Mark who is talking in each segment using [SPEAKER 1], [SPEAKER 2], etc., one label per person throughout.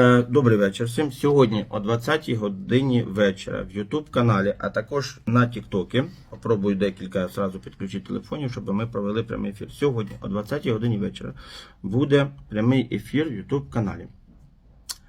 [SPEAKER 1] Е, Добрий вечір всім. Сьогодні о 20 годині вечора в YouTube каналі, а також на TikTok. Попробую декілька зразу підключити телефонів, щоб ми провели прямий ефір. Сьогодні о 20 годині вечора буде прямий ефір в YouTube каналі.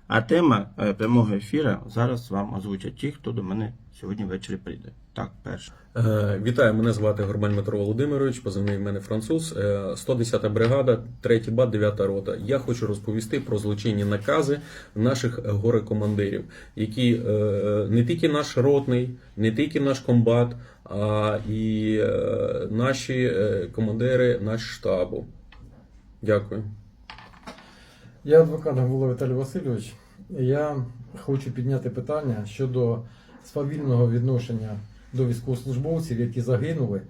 [SPEAKER 1] А тема е, прямого ефіру зараз вам озвучать ті, хто до мене сьогодні ввечері прийде. Так, перше.
[SPEAKER 2] Е, Вітаю, мене звати Горбаль Дмитро Володимирович, позивний в мене француз, Е, 110-та бригада, 3 бат, 9 рота. Я хочу розповісти про злочинні накази наших горе-командирів, які е, не тільки наш ротний, не тільки наш комбат, а і е, наші е, командири наш штабу. Дякую.
[SPEAKER 3] Я адвокат Гавула Віталій Васильович. Я хочу підняти питання щодо свавільного відношення до військовослужбовців, які загинули,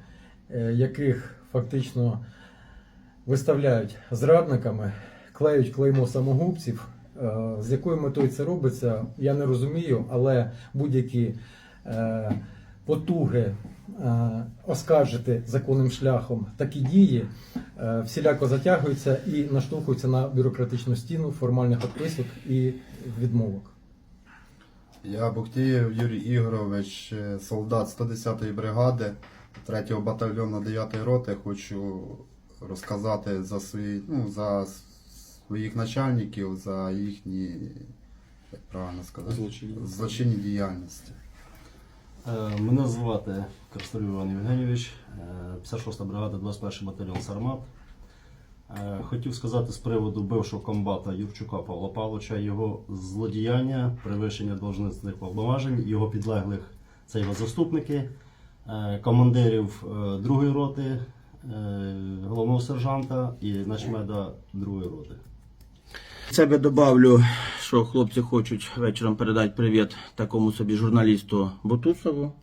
[SPEAKER 3] е, яких фактично виставляють зрадниками, клеють клеймо самогубців. Е, З якою метою це робиться, я не розумію, але будь-які е, потуги е, оскаржити законним шляхом такі дії е, всіляко затягуються і наштовхуються на бюрократичну стіну формальних відписок і відмовок.
[SPEAKER 4] Я Бухтієв Юрій Ігорович, е, солдат 110-ї бригади 3-го батальйону 9-ї роти. Хочу розказати за свої, ну, за своїх начальників, за їхні, як правильно сказати,
[SPEAKER 2] Злочинні.
[SPEAKER 4] злочинні діяльності.
[SPEAKER 5] Е, Мене звати Карстор Іван Євгенійович, е, 56-та бригада, 21-й батальйон Сармат. Е, Хотів сказати з приводу бившого комбата Юрчука Павла Павловича, його злодіяння, перевищення должностних повноважень, його підлеглих це його заступники, е, командирів е, другої роти, е, головного сержанта і начмеда другої роти.
[SPEAKER 1] Себе добавлю, що хлопці хочуть вечором передати привіт такому собі журналісту Бутусову,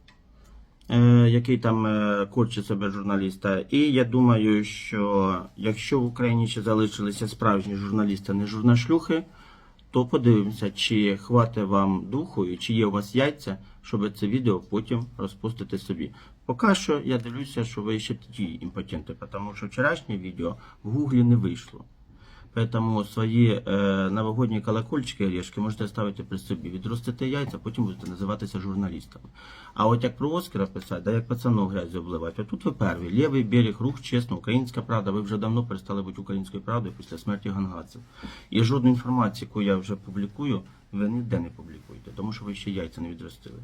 [SPEAKER 1] е, який там е, корчить себе журналіста. І я думаю, що якщо в Україні ще залишилися справжні журналісти, не журнашлюхи, то подивимося, чи хватить вам духу і чи є у вас яйця, щоб це відео потім розпустити собі. Поки що я дивлюся, що ви ще ті імпотенти, тому що вчорашнє відео в гуглі не вийшло. Поэтому свої е, новогодні колокольчики орешки можете ставити при собі. Відростите яйця, потім будете називатися журналістами. А от як про Оскара писати, да як пацанов грязю обливати, отут ви перві. Лівий берег, рух, чесно, українська правда. Ви вже давно перестали бути українською правдою після смерті гангадців. І жодну інформацію, яку я вже публікую, ви ніде не публікуєте, тому що ви ще яйця не відростили.